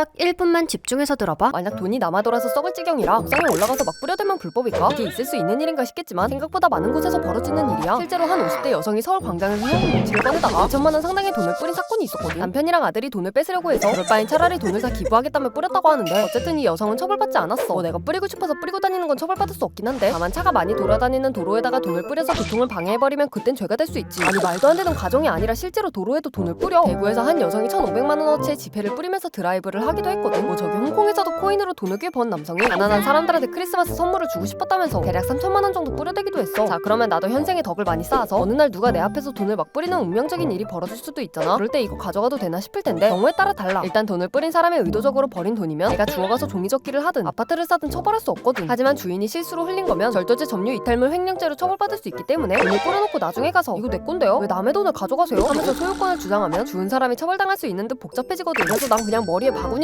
딱 1분만 집중해서 들어봐. 만약 돈이 남아 돌아서 썩을 지경이라 옥상에 올라가서 막 뿌려대면 불법일까? 이게 있을 수 있는 일인가 싶겠지만 생각보다 많은 곳에서 벌어지는 일이야. 실제로 한 50대 여성이 서울 광장에서 현금 뭉치를 꺼내다가 2천만 원 상당의 돈을 뿌린 사건이 있었거든. 남편이랑 아들이 돈을 뺏으려고 해서 그럴 바엔 차라리 돈을 다 기부하겠다며 뿌렸다고 하는데 어쨌든 이 여성은 처벌받지 않았어. 뭐 내가 뿌리고 싶어서 뿌리고 다니는 건 처벌받을 수 없긴 한데 다만 차가 많이 돌아다니는 도로에다가 돈을 뿌려서 교통을 방해해버리면 그땐 죄가 될 수 있지. 아니 말도 안 되는 가정이 아니라 실제로 도로에도 돈을 뿌려. 대구에서 한 여성이 1,500만 원어치의 지폐를 뿌리면서 드라이브를 하 기도 했거든. 뭐 저기 홍콩에서도 코인으로 돈을 꽤 번 남성이 가난한 사람들한테 크리스마스 선물을 주고 싶었다면서 대략 3천만 원 정도 뿌려대기도 했어. 자 그러면 나도 현생에 덕을 많이 쌓아서 어느 날 누가 내 앞에서 돈을 막 뿌리는 운명적인 일이 벌어질 수도 있잖아. 그럴 때 이거 가져가도 되나 싶을 텐데 경우에 따라 달라. 일단 돈을 뿌린 사람이 의도적으로 버린 돈이면 내가 주워가서 종이접기를 하든 아파트를 사든 처벌할 수 없거든. 하지만 주인이 실수로 흘린 거면 절도죄 점유 이탈물 횡령죄로 처벌받을 수 있기 때문에 돈을 뿌려놓고 나중에 가서 이거 내 건데요. 왜 남의 돈을 가져가세요? 하면서 소유권을 주장하면 주운 사람이 처벌당할 수 있는 듯 복잡해지거든. 그래서 난 그냥 머리에 바구니